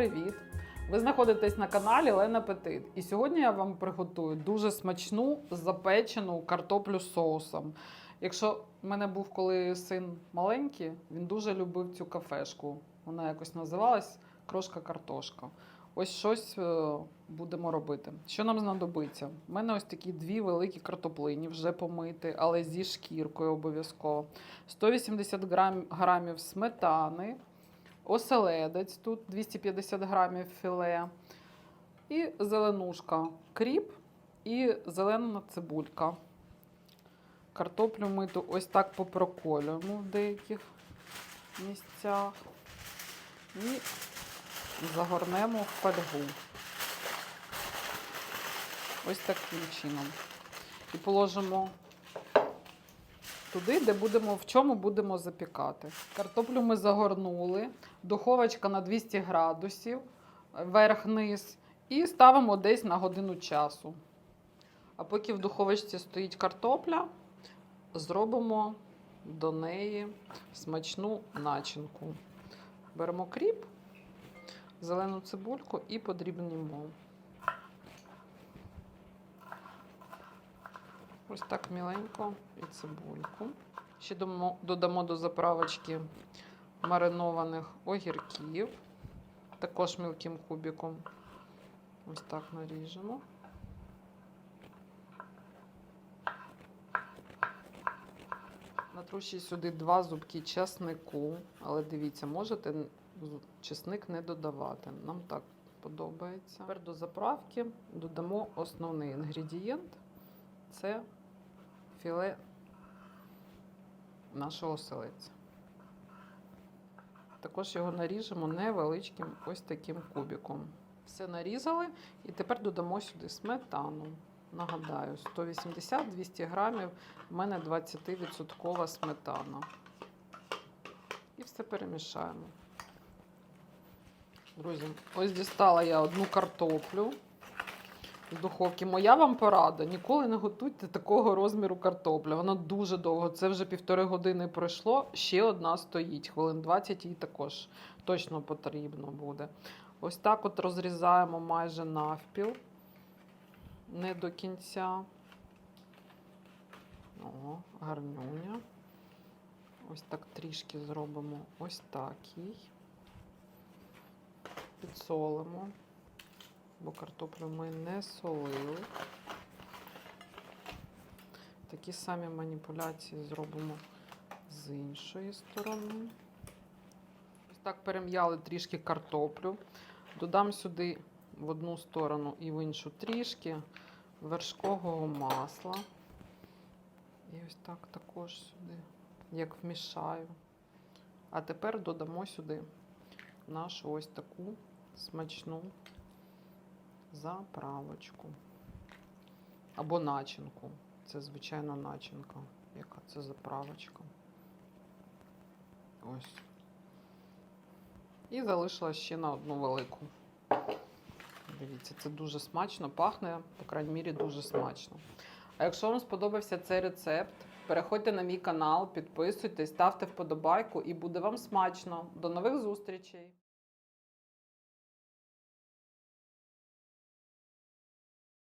привіт! Ви знаходитесь на каналі Лена Петит. І сьогодні я вам приготую дуже смачну запечену картоплю з соусом. Якщо в мене був коли син маленький, він дуже любив цю кафешку. Вона якось називалась Крошка картошка. Ось щось е, будемо робити. Що нам знадобиться? У мене ось такі дві великі картоплині, вже помити, але зі шкіркою обов'язково. 180 грам, грамів сметани, оселедець, тут 250 грамів філе, і зеленушка, кріп і зелена цибулька. Картоплю миту ось так попроколюємо в деяких місцях. І загорнемо в фольгу. Ось таким чином. І положимо туди, де будемо, в чому будемо запікати. Картоплю ми загорнули, духовочка на 200 градусів, верх-низ, і ставимо десь на годину часу. А поки в духовочці стоїть картопля, зробимо до неї смачну начинку. Беремо кріп, зелену цибульку і подрібнемо. Ось так міленько і цибульку. Ще додамо, до заправочки маринованих огірків, також мілким кубиком. Ось так наріжемо. Натру ще сюди два зубки чеснику, але дивіться, можете чесник не додавати. Нам так подобається. Тепер до заправки додамо основний інгредієнт це філе нашого оселедця. Також його наріжемо невеличким ось таким кубиком. Все нарізали і тепер додамо сюди сметану. Нагадаю, 180-200 грамів, в мене 20% сметана. І все перемішаємо. Друзі, ось дістала я одну картоплю з духовки. Моя вам порада: ніколи не готуйте такого розміру картопля. Вона дуже довго. Це вже півтори години пройшло. Ще одна стоїть. Хвилин 20 їй також точно потрібно буде. Ось так от розрізаємо майже навпіл. Не до кінця. О, гарнюня. Ось так трішки зробимо ось такий. Підсолимо бо картоплю ми не солили. Такі самі маніпуляції зробимо з іншої сторони. Ось так перем'яли трішки картоплю. Додам сюди в одну сторону і в іншу трішки вершкового масла. І ось так також сюди, як вмішаю. А тепер додамо сюди нашу ось таку смачну заправочку. Або начинку. Це, звичайно, начинка. Яка це заправочка? Ось. І залишила ще на одну велику. Дивіться, це дуже смачно, пахне, по крайній мірі, дуже смачно. А якщо вам сподобався цей рецепт, переходьте на мій канал, підписуйтесь, ставте вподобайку і буде вам смачно. До нових зустрічей!